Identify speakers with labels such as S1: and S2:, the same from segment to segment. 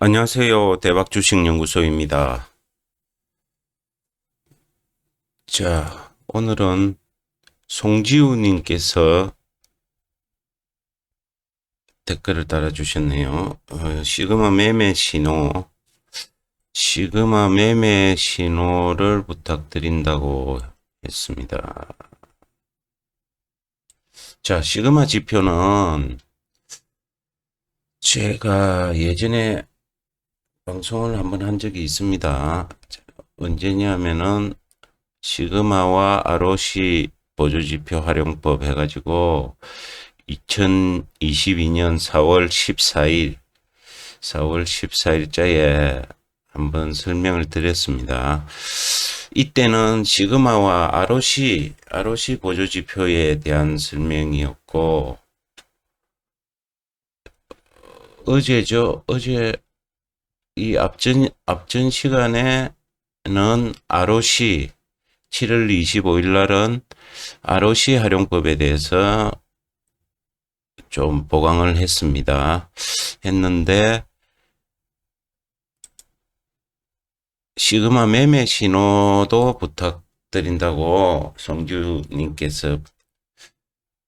S1: 안녕하세요. 대박 주식 연구소입니다. 자, 오늘은 송지우 님께서 댓글을 달아 주셨네요. 어, 시그마 매매 신호, 시그마 매매 신호를 부탁드린다고 했습니다. 자, 시그마 지표는 제가 예전에 방송을 한번 한 적이 있습니다. 언제냐면은 시그마와 ROC 보조지표 활용법 해가지고 2022년 4월 14일 4월 14일자에 한번 설명을 드렸습니다. 이때는 시그마와 ROC ROC 보조지표에 대한 설명이었고 어제죠. 어제 이 앞전, 앞전 시간에는 ROC 7월 25일 날은 ROC 활용법에 대해서 좀 보강을 했습니다. 했는데 시그마 매매 신호도 부탁드린다고 성주님께서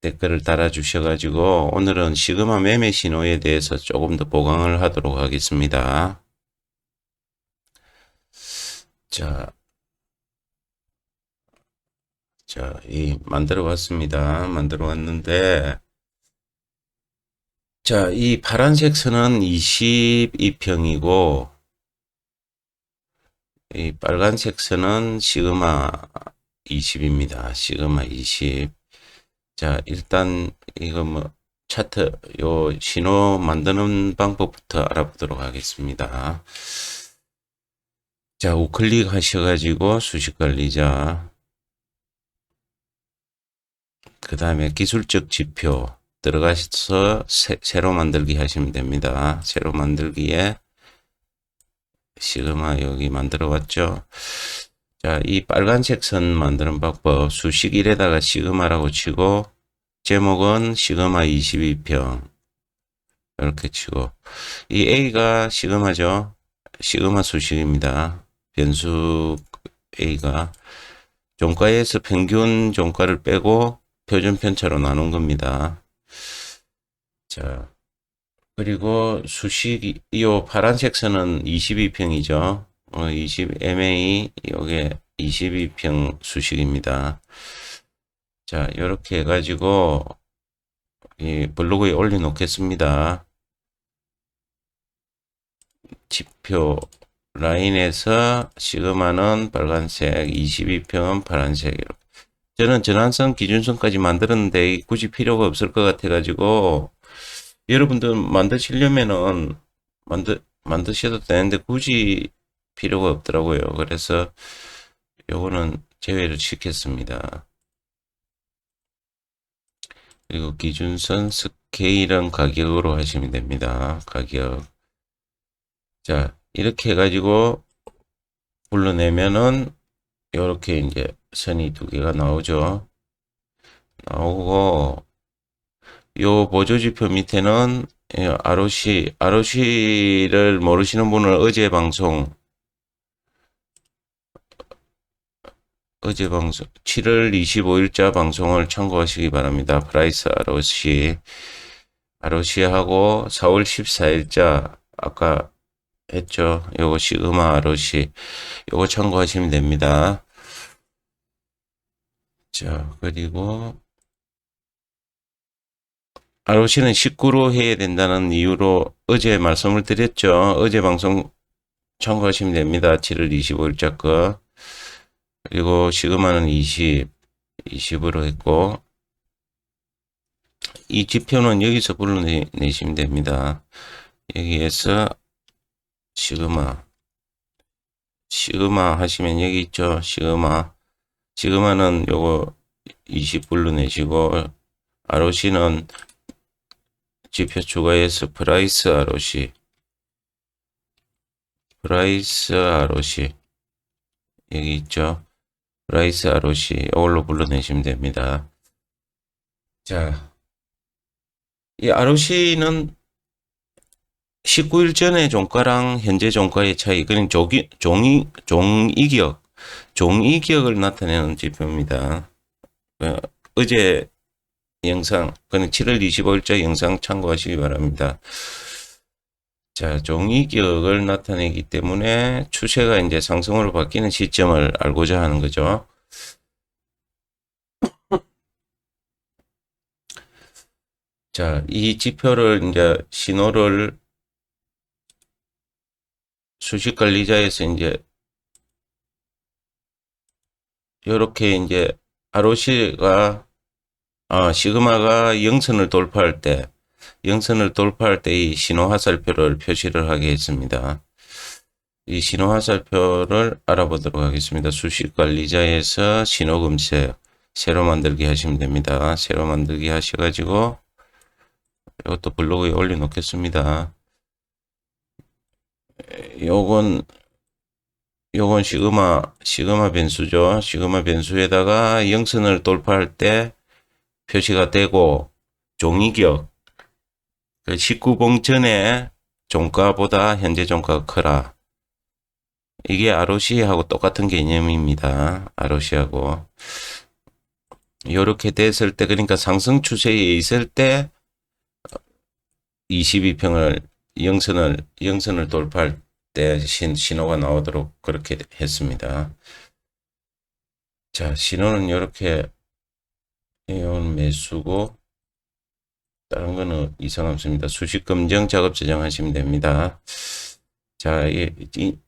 S1: 댓글을 달아주셔가지고 오늘은 시그마 매매 신호에 대해서 조금 더 보강을 하도록 하겠습니다. 자, 자, 이 만들어 왔습니다. 만들어 왔는데, 자, 이 파란색 선은 22평이고, 이 빨간색 선은 시그마 20입니다. 시그마 20. 자, 일단 이거 뭐 차트 요 신호 만드는 방법부터 알아보도록 하겠습니다. 자, 우클릭 하셔가지고 수식 관리자. 그 다음에 기술적 지표 들어가셔서 새, 새로 만들기 하시면 됩니다. 새로 만들기에 시그마 여기 만들어 왔죠. 자, 이 빨간색 선 만드는 방법 수식 1에다가 시그마라고 치고 제목은 시그마 22평 이렇게 치고 이 A가 시그마죠. 시그마 수식입니다. 변수 A가 종가에서 평균 종가를 빼고 표준 편차로 나눈 겁니다. 자, 그리고 수식이 이 파란색 선은 22평이죠. 어, 20 MA 요게 22평 수식입니다. 자, 이렇게 해가지고 이 블로그에 올려놓겠습니다. 지표 라인에서 시그마는 빨간색, 22평은 파란색. 이렇게. 저는 전환선 기준선까지 만들었는데 굳이 필요가 없을 것 같아가지고 여러분들 만드시려면은 만드 만드셔도 되는데 굳이 필요가 없더라고요. 그래서 요거는 제외를 시켰습니다. 그리고 기준선 스케일은 가격으로 하시면 됩니다. 가격. 자, 이렇게 해가지고 불러내면은 이렇게 이제 선이 두 개가 나오죠. 나오고 요 보조지표 밑에는 ROC, ROC를 모르시는 분은 어제 방송 어제 방송 7월 25일자 방송을 참고하시기 바랍니다. 프라이스 ROC ROC하고 4월 14일자 아까 했죠. 요거 시그마 ROC 요거 참고하시면 됩니다. 자 그리고 ROC는 19로 해야 된다는 이유로 어제 말씀을 드렸죠. 어제 방송 참고하시면 됩니다. 7월 25일자 거. 그리고 시그마는 20, 20으로 했고, 이 지표는 여기서 불러내시면 됩니다. 여기에서 시그마, 시그마 하시면 여기 있죠. 시그마. 시그마는 요거 20 불러내시고, ROC는 지표 추가해서 프라이스 ROC, 프라이스 ROC, 여기 있죠. 라이스 ROC 이걸로 불러내시면 됩니다. 자, 이 ROC는 19일 전에 종가랑 현재 종가의 차이, 그냥 종이, 종이, 종이기역, 종이기역을 나타내는 지표입니다. 어, 어제 영상, 그는 7월 25일자 영상 참고하시기 바랍니다. 자, 종이기역을 나타내기 때문에 추세가 이제 상승으로 바뀌는 시점을 알고자 하는 거죠. 자, 이 지표를 이제 신호를 수식 관리자에서 이제 이렇게 이제 ROC가 아, 시그마가 영선을 돌파할 때 영선을 돌파할 때 이 신호 화살표를 표시를 하게 했습니다. 이 신호 화살표를 알아보도록 하겠습니다. 수식 관리자에서 신호 검색 새로 만들기 하시면 됩니다. 새로 만들기 하셔 가지고 이것도 블로그에 올려 놓겠습니다. 요건 요건 시그마 시그마 변수죠. 시그마 변수에다가 영선을 돌파할 때 표시가 되고 종이격 그 19봉 전에 종가보다 현재 종가가 크라. 이게 ROC하고 똑같은 개념입니다. ROC하고 이렇게 됐을 때 그러니까 상승 추세에 있을 때 22평을 영선을 영선을 돌파할 때 신, 신호가 나오도록 그렇게 했습니다. 자, 신호는 이렇게 이건 매수고 다른 거는 이상 없습니다. 수식 검정 작업 저장하시면 됩니다. 자, 이제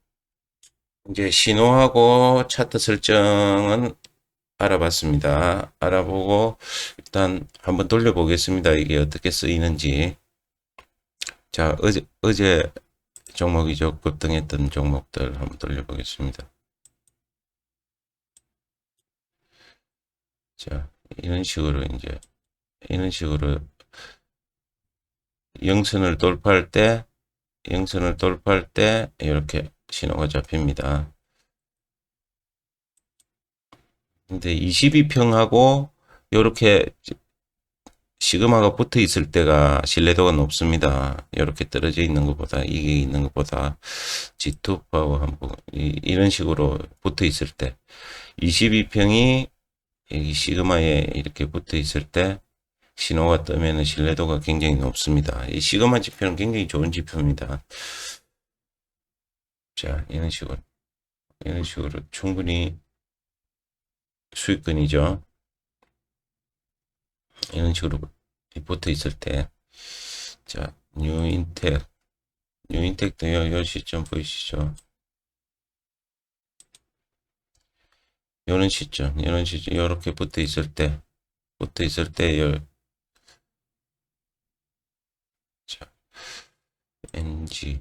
S1: 신호하고 차트 설정은 알아봤습니다. 알아보고 일단 한번 돌려보겠습니다. 이게 어떻게 쓰이는지. 자, 어제, 어제 종목이죠. 급등했던 종목들 한번 돌려보겠습니다. 자, 이런 식으로 이제, 이런 식으로 영선을 돌파할 때, 영선을 돌파할 때 이렇게 신호가 잡힙니다. 근데 22평하고 이렇게 시그마가 붙어 있을 때가 신뢰도가 높습니다. 이렇게 떨어져 있는 것보다 이게 있는 것보다 G2 파워 한번 이런 식으로 붙어 있을 때 22평이 여기 시그마에 이렇게 붙어 있을 때 신호가 뜨면 신뢰도가 굉장히 높습니다. 이 시그마 지표는 굉장히 좋은 지표입니다. 자, 이런 식으로 이런 식으로 충분히 수익권이죠. 이런 식으로 붙어 있을 때, 자, 뉴인텍, 뉴인텍도 요, 요 시점 보이시죠? 요런 시점, 요런 시점, 요렇게 붙어 있을 때, 붙어 있을 때, 요, 자, NG.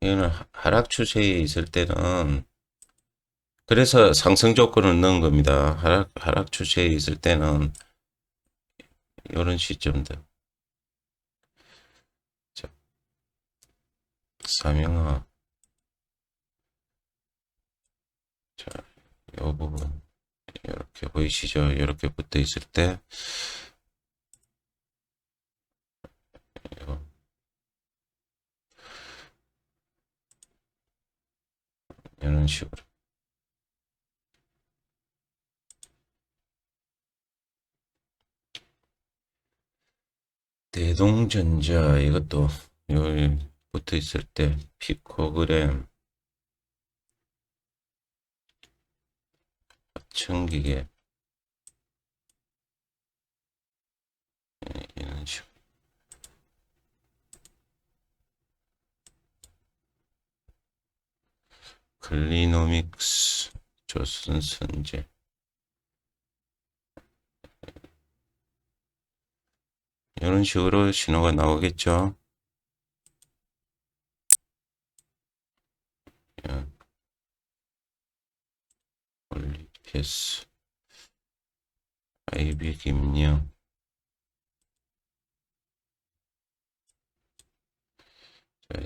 S1: 이거는 하락 추세에 있을 때는 그래서 상승 조건을 넣은 겁니다. 하락, 하락 추세에 있을 때는 이런 시점들. 자, 사명화. 자, 요 부분. 이렇게 보이시죠? 이렇게 붙어 있을 때. 요. 이런 식으로. 대동전자 이것도 여기 붙어 있을 때 피코그램 천기계 이런 식으로. 클리노믹스 조선 선제 이런 식으로 신호가 나오겠죠. 올리피스. 아이비 김영 자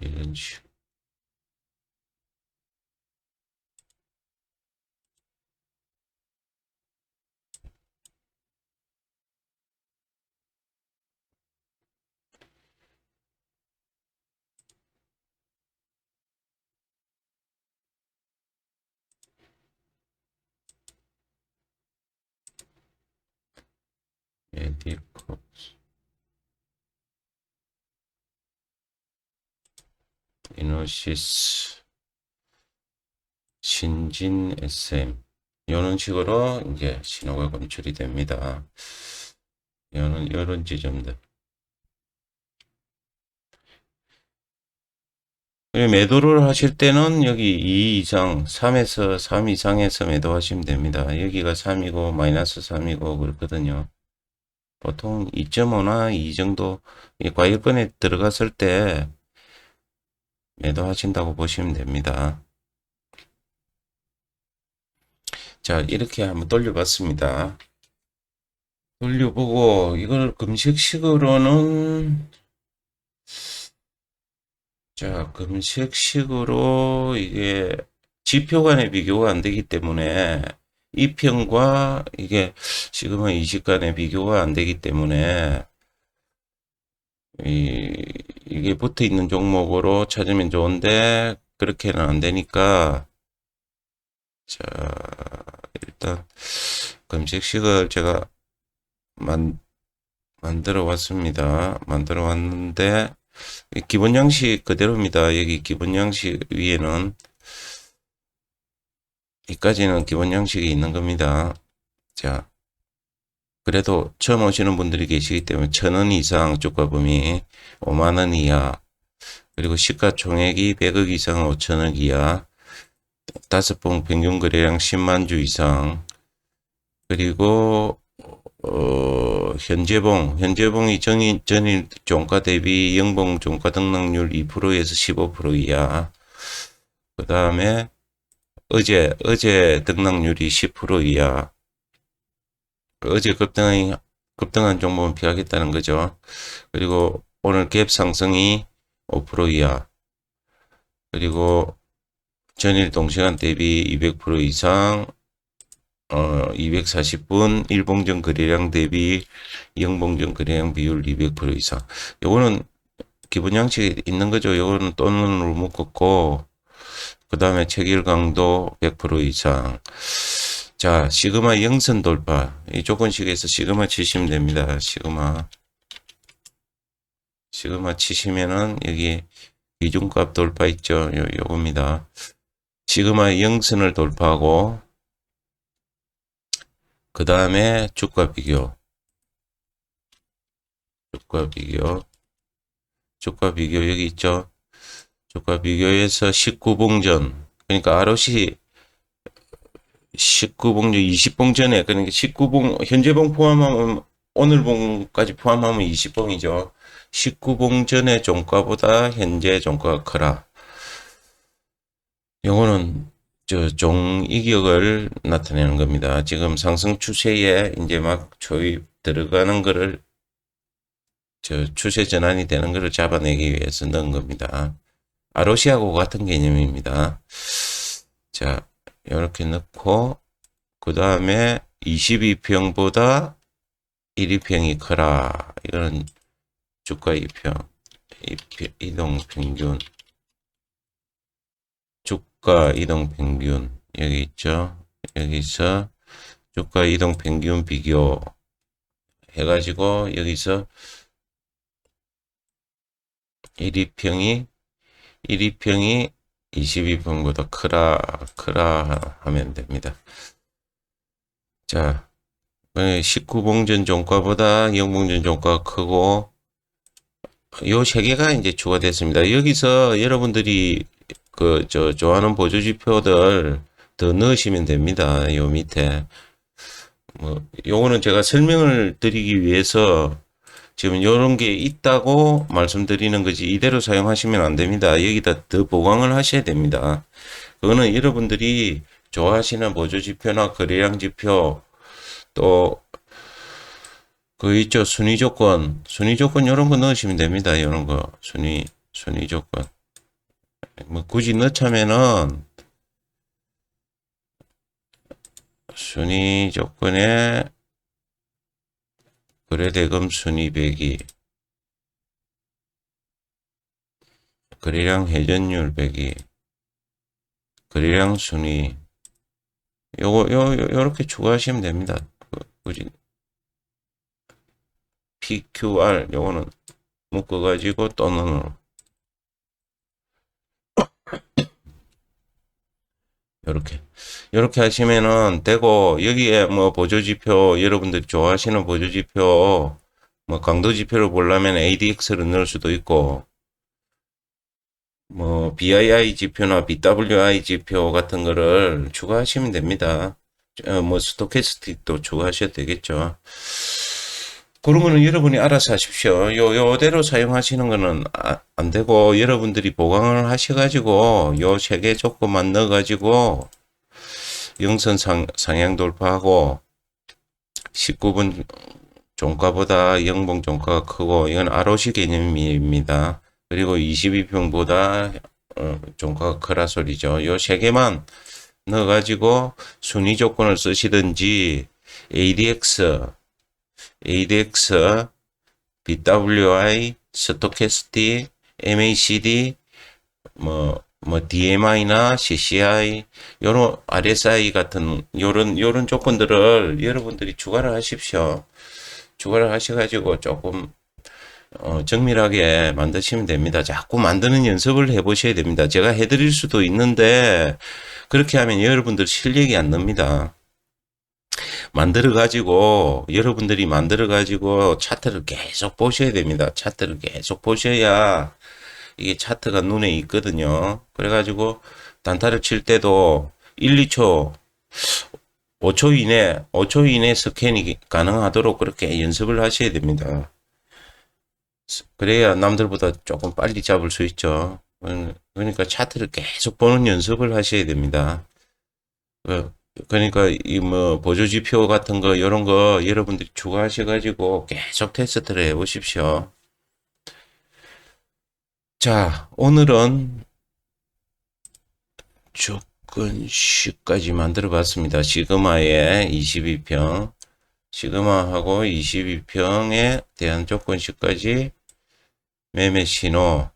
S1: 이런 식으로 디코 이노시스 신진 SM 이런 식으로 이제 신호가 검출이 됩니다. 이런 이런 지점들. 매도를 하실 때는 여기 2 이상, 3에서 3 이상에서 매도하시면 됩니다. 여기가 3이고 마이너스 3이고 그렇거든요. 보통 2.5나 2 정도 이 과열권에 들어갔을 때 매도하신다고 보시면 됩니다. 자, 이렇게 한번 돌려봤습니다. 돌려보고 이걸 금식식으로는 자, 금식식으로 이게 지표 간의 비교가 안 되기 때문에 이 편과 이게 지금은 이식 간의 비교가 안 되기 때문에 이, 이게 붙어 있는 종목으로 찾으면 좋은데 그렇게는 안 되니까 자, 일단 금식식을 제가 만, 만들어 왔습니다. 만들어 왔는데 이 기본 양식 그대로입니다. 여기 기본 양식 위에는 이까지는 기본 양식이 있는 겁니다. 자, 그래도 처음 오시는 분들이 계시기 때문에 천 원 이상 주가범위 5만원 이하 그리고 시가총액이 100억 이상 5천억 이하 다섯 번 평균 거래량 10만 주 이상 그리고 어, 현재봉, 현재봉이 전일, 전일 종가 대비 영봉 종가 등락률 2%에서 15% 이하. 그 다음에 어제, 어제 등락률이 10% 이하. 어제 급등한, 급등한 종목은 피하겠다는 거죠. 그리고 오늘 갭 상승이 5% 이하. 그리고 전일 동시간 대비 200% 이상, 어, 240분 일봉전 거래량 대비 영봉전 거래량 비율 200% 이상. 요거는 기본 양식이 있는 거죠. 요거는 또는으로 묶었고, 그 다음에 체결 강도 100% 이상. 자, 시그마 영선 돌파. 이 조건식에서 시그마 치시면 됩니다. 시그마. 시그마 치시면은 여기 기준값 돌파 있죠. 요, 요겁니다. 시그마 영선을 돌파하고, 그 다음에 주가 비교. 주가 비교. 주가 비교 여기 있죠. 주가 비교에서 19봉전. 그러니까 ROC 19봉전, 20봉전에 그러니까 19봉 현재봉 포함하면 오늘 봉까지 포함하면 20봉이죠. 19봉전의 종가보다 현재 종가가 크라. 요거는 저 종이격을 나타내는 겁니다. 지금 상승 추세에 이제 막 초입 들어가는 거를 저 추세 전환이 되는 거를 잡아내기 위해서 넣은 겁니다. 아로시하고 같은 개념입니다. 자, 이렇게 넣고 그 다음에 22평보다 1위평이 커라. 이거는 주가 2평, 이동 평균. 주가 이동 평균 여기 있죠. 여기서 주가 이동 평균 비교 해가지고 여기서 1위평이 1위평이 22평보다 크라 크라 하면 됩니다. 자, 19봉전 종가보다 영봉전 종가가 크고 요 세 개가 이제 추가됐습니다. 여기서 여러분들이 그, 저, 좋아하는 보조 지표들 더 넣으시면 됩니다. 요 밑에. 뭐, 요거는 제가 설명을 드리기 위해서 지금 요런 게 있다고 말씀드리는 거지 이대로 사용하시면 안 됩니다. 여기다 더 보강을 하셔야 됩니다. 그거는 여러분들이 좋아하시는 보조지표나 거래량 지표 또 그 있죠 순위 조건 순위 조건 요런 거 넣으시면 됩니다. 요런 거 순위 순위 조건 뭐 굳이 넣자면은 순위 조건에 거래대금 순위 배기 거래량 회전율 배기 거래량 순위. 요거 요, 요 요렇게 추가하시면 됩니다. 그, 굳이. PQR 요거는 묶어 가지고 또는 이렇게 이렇게 하시면은 되고 여기에 뭐 보조지표 여러분들이 좋아하시는 보조지표 뭐 강도지표를 보려면 ADX를 넣을 수도 있고 뭐 BII 지표나 BWI 지표 같은 거를 추가하시면 됩니다. 어, 뭐 스토캐스틱도 추가하셔도 되겠죠. 거는 여러분이 알아서 하십시오. 요, 요대로 사용하시는 거는 아- 안 되고, 여러분들이 보강을 하셔가지고, 요 세 개 조건만 넣어가지고, 영선 상, 상향 돌파하고, 19번 종가보다 영봉 종가가 크고, 이건 ROC 개념입니다. 그리고 22평보다 어, 종가가 크라 소리죠. 요 세 개만 넣어가지고, 순위 조건을 쓰시든지, ADX, ADX, BWI, 스토캐스틱, MACD, 뭐, 뭐, DMI나 CCI, 요런 RSI 같은, 요런, 요런 조건들을 여러분들이 추가를 하십시오. 추가를 하셔 가지고 조금, 어, 정밀하게 만드시면 됩니다. 자꾸 만드는 연습을 해 보셔야 됩니다. 제가 해 드릴 수도 있는데, 그렇게 하면 여러분들 실력이 안 납니다. 만들어 가지고 여러분들이 만들어 가지고 차트를 계속 보셔야 됩니다. 차트를 계속 보셔야 이게 차트가 눈에 있거든요. 그래 가지고 단타를 칠 때도 1, 2초 5초 이내 5초 이내 스캔이 가능하도록 그렇게 연습을 하셔야 됩니다. 그래야 남들보다 조금 빨리 잡을 수 있죠. 그러니까 차트를 계속 보는 연습을 하셔야 됩니다. 그 그러니까 이 뭐 보조 지표 같은 거 이런 거 여러분들이 추가하셔 가지고 계속 테스트를 해 보십시오. 자, 오늘은 조건식까지 만들어 봤습니다. 시그마의 22평, 시그마하고 22평에 대한 조건식까지 매매 신호,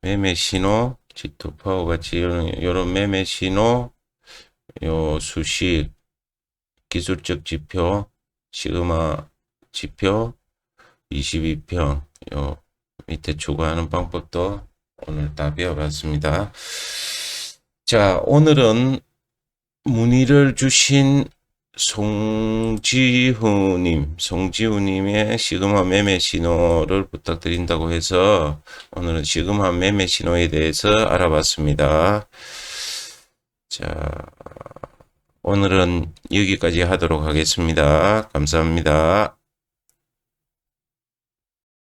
S1: 매매 신호, G2 파워 같이 이런, 이런 매매 신호, 요 수식, 기술적 지표, 시그마 지표, 22평, 요 밑에 추가하는 방법도 오늘 다 배워봤습니다. 자, 오늘은 문의를 주신 송지훈님, 송지훈님의 시그마 매매 신호를 부탁드린다고 해서 오늘은 시그마 매매 신호에 대해서 알아봤습니다. 자, 오늘은 여기까지 하도록 하겠습니다. 감사합니다.